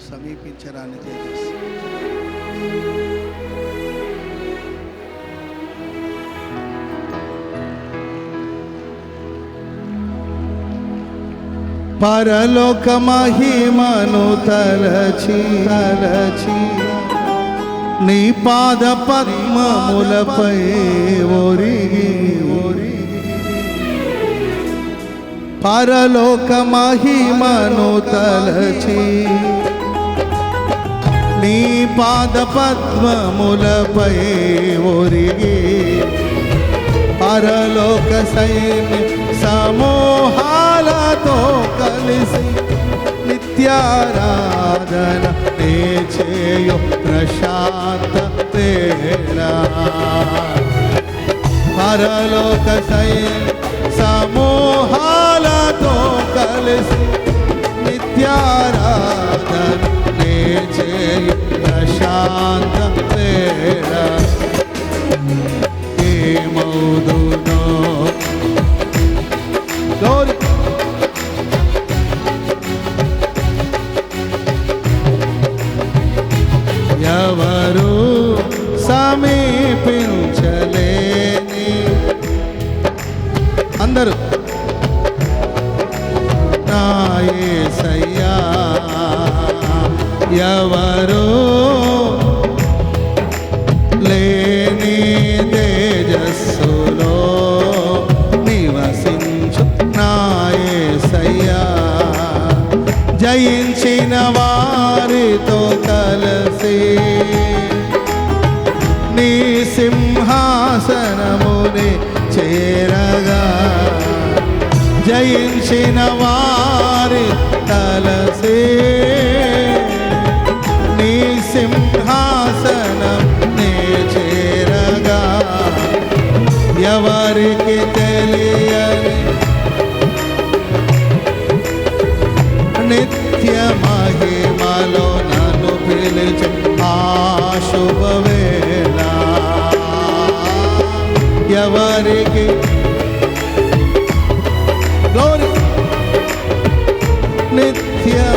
సమీపించరాని తేజస్సు పరలోక మహిమను తలచి తలచి నీ పాద పద్మములపై ఒరిగి ఒరిగి. పరలోక మహిమను తలచి నీ పాద పద్మములపై ఒరిగి పరలోక సైన్య సమూహాలతో కలిసి నిత్యారాధన నే చేయు ప్రశాంత వేళ. పరలోక సైన్య సింహాసనముని చేరగా జయించిన వారి తలసే. నీ సింహాసనం నే చేరగా ఎవరికి తె Yeah.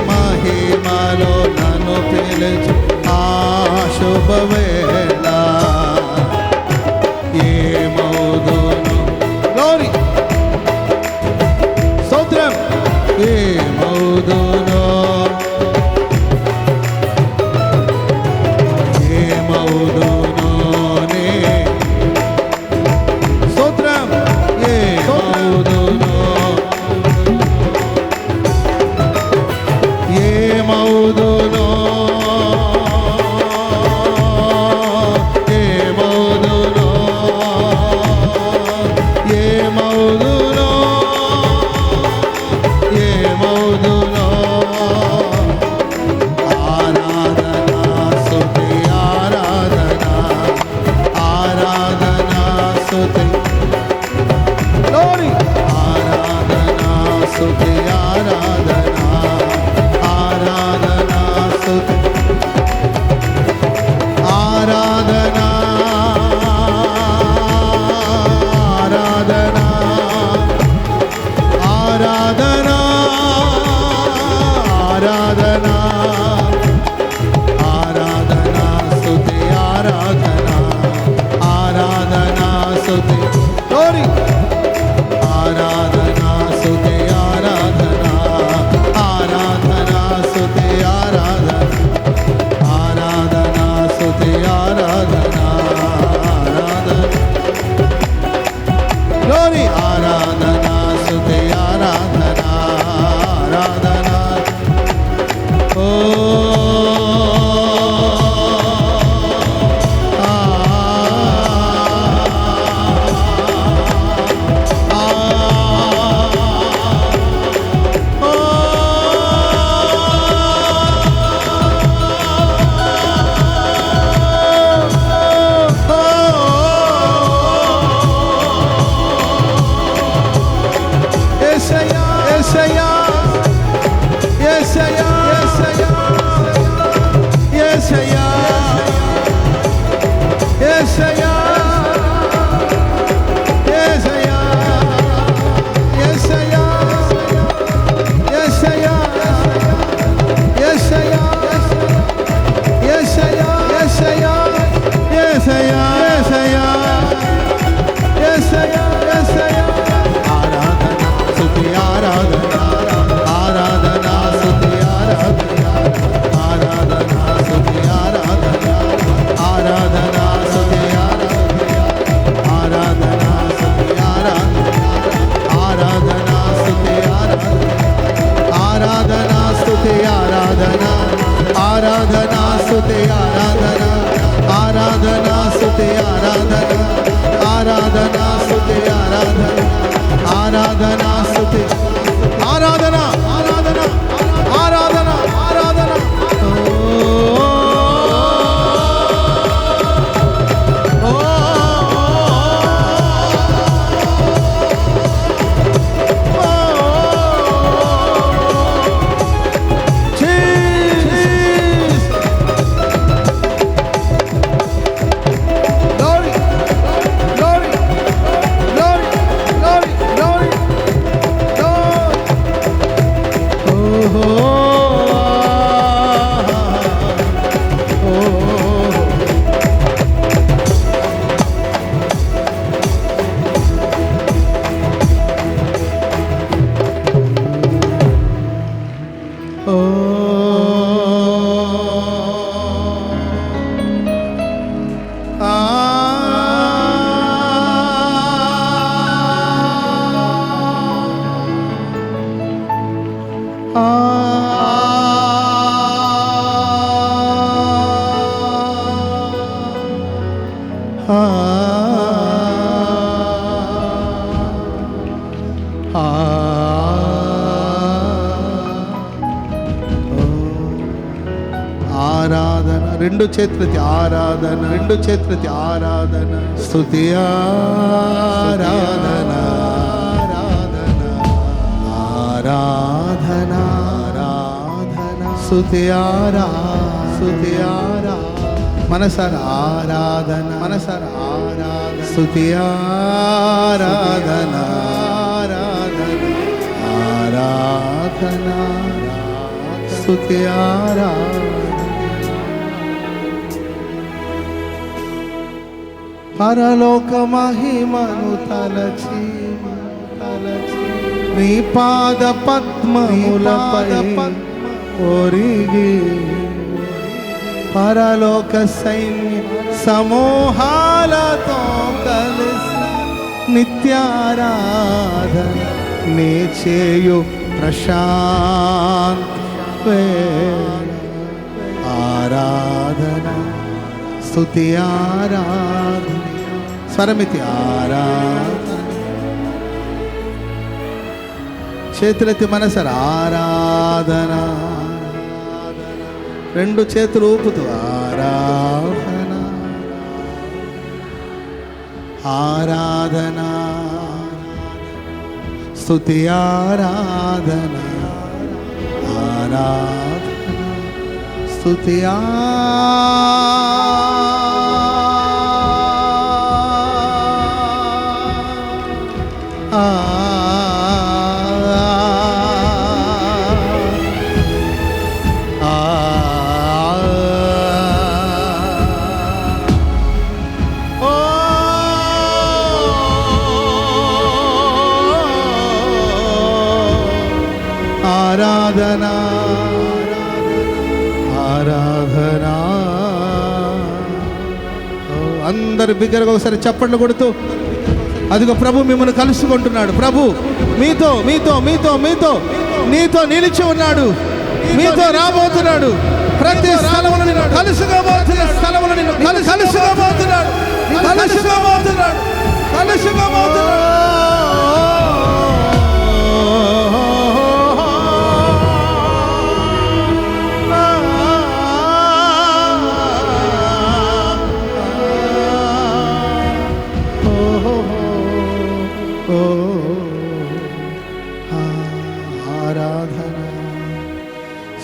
तुझे आरा రెండు చేతులకి ఆరాధన రెండు చేతులకి ఆరాధన. స్థుతి ఆరాధన ఆరాధన ఆరాధన ఆరాధన. స్థుతి ఆరా స్థుతి ఆరా మనసర ఆరాధన మనసర ఆరాధన. స్థుతి ఆరాధన ఆరాధన. ఆరాధన స్థుతి ఆరాధన. పరలోక మహిమను తలచి తలచి. నీ పాద పద్మములపై ఒరిగి పరలోక సైన్య సమూహాలతో కలిసి నిత్యారాధన నే చేయు ప్రశాంత్ ఆరాధన స్తుతి ఆరాధన. స్వరమితి ఆరాధన చేతులెత్తి మనసర ఆరాధన రెండు చేతులు ఊపుతూ ఆరాధన ఆరాధన స్థుతి ఆరాధన ఆరాధన స్థుతి ఆ అందరు బిగ్గరగా ఒకసారి చప్పట్లు కొడుతూ అదిగో ప్రభు మిమ్మల్ని కలుసుకుంటున్నాడు. ప్రభు మీతో మీతో మీతో మీతో నీతో నిలిచి ఉన్నాడు. మీతో రాబోతున్నాడు. ప్రతి స్థలమును నిన్ను కలుసుకోబోతున్న స్థలమును నిన్ను కలు కలుసుకోబోతున్నాడు. కలుసుకోబోతున్నాడు.